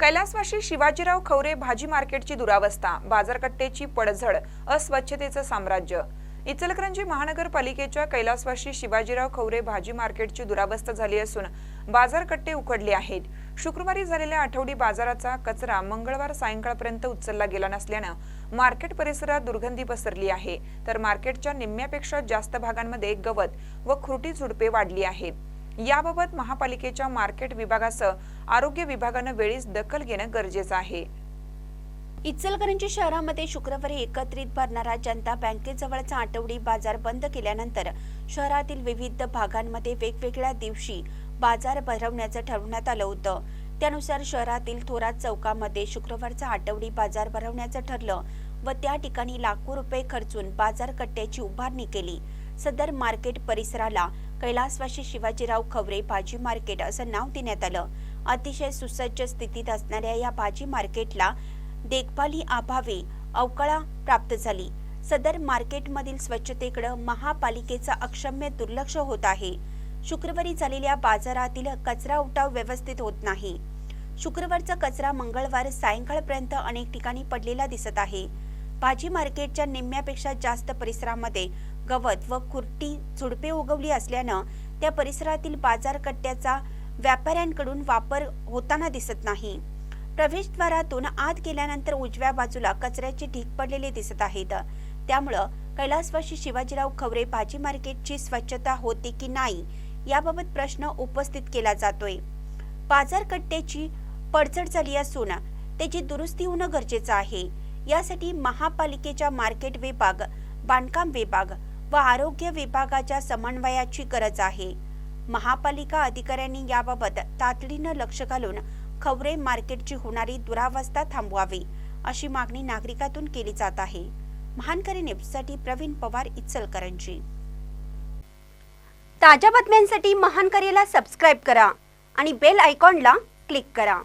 कैलासवाशी शिवाजीराव खवरे भाजी मार्केटची दुरावस्था बाजारकट्टेची पडझड अस्वच्छतेचं साम्राज्य. इचलकरंजी महानगरपालिकेच्या कैलासवाशी शिवाजीराव खवरे भाजी मार्केटची दुरावस्था झाली असून बाजारकट्टे उकडले आहेत. शुक्रवारी झालेल्या आठवडी बाजाराचा कचरा मंगळवार सायंकाळपर्यंत उचलला गेला नसल्यानं मार्केट परिसरात दुर्गंधी पसरली आहे. तर मार्केटच्या निम्म्यापेक्षा जास्त भागांमध्ये गवत व खुरटी झुडपे वाढली आहेत. याबाबत महापालिकेच्या मार्केट विभागासह आरोग्य विभागानं वेळीच दखल घेणं गरजेचं आहे. इचलकरंजी शहरामध्ये शुक्रवारी एकत्रित भरणारा जनता बँकेजवळचा आठवडी बाजार बंद केल्यानंतर शहरातील विविध भागांमध्ये वेगवेगळ्या दिवशी बाजार भरवण्याचं ठरवण्यात आलं होतं. त्यानुसार शहरातील थोरात चौकामध्ये शुक्रवारचा आठवडी बाजार भरवण्याचं ठरलं व त्या ठिकाणी लाखो रुपये खर्चून बाजार कट्ट्याची उभारणी केली. सदर मार्केट परिसराला कैलासवाशी शिवाजीराव खवरे भाजी मार्केट असं नाव देण्यात आलं. अतिशय सुसज्ज स्थितीत असणाऱ्या या भाजी मार्केटला देखभाली अभावी अवकळा प्राप्त झाली. सदर मार्केटमधील स्वच्छतेकडे महापालिकेचा अक्षम्य दुर्लक्ष होत आहे. शुक्रवारी झालेल्या बाजारातील कचरा उठाव व्यवस्थित होत नाही. शुक्रवारचा कचरा मंगळवार सायंकाळपर्यंत अनेक ठिकाणी पडलेला दिसत आहे. भाजी मार्केटच्या निम्म्यापेक्षा जास्त परिसरामध्ये गवत व खुर्टी झुडपे उगवली असल्यानं त्या परिसरातील बाजारकट्ट्याचा व्यापाऱ्यांकडून वापर होताना दिसत नाही. प्रवेशद्वारातून आत गेल्यानंतर उजव्या बाजूला कचऱ्याचे ढीग पडलेले दिसत आहेत. त्यामुळं कैलासवाशी शिवाजीराव खवरे भाजी मार्केटची स्वच्छता होते की नाही याबाबत प्रश्न उपस्थित केला जातोय. बाजारकट्ट्याची पडझड झाली असून त्याची दुरुस्ती होणं गरजेचं आहे. यासाठी महापालिकेच्या मार्केट विभाग बांधकाम विभाग व आरोग्य विभागाच्या समन्वयाची गरज आहे. महापालिका अधिकाऱ्यांनी याबाबत तातडीनं लक्ष घालून खवरे मार्केटची होणारी दुरावस्था थांबवावी अशी मागणी नागरिकातून केली जात आहे. महानकरी न्यूजसाठी प्रवीण पवार इचलकरंजी. ताज्या बातम्यांसाठी महानकरीला सबस्क्राईब करा आणि बेल आयकॉनला क्लिक करा.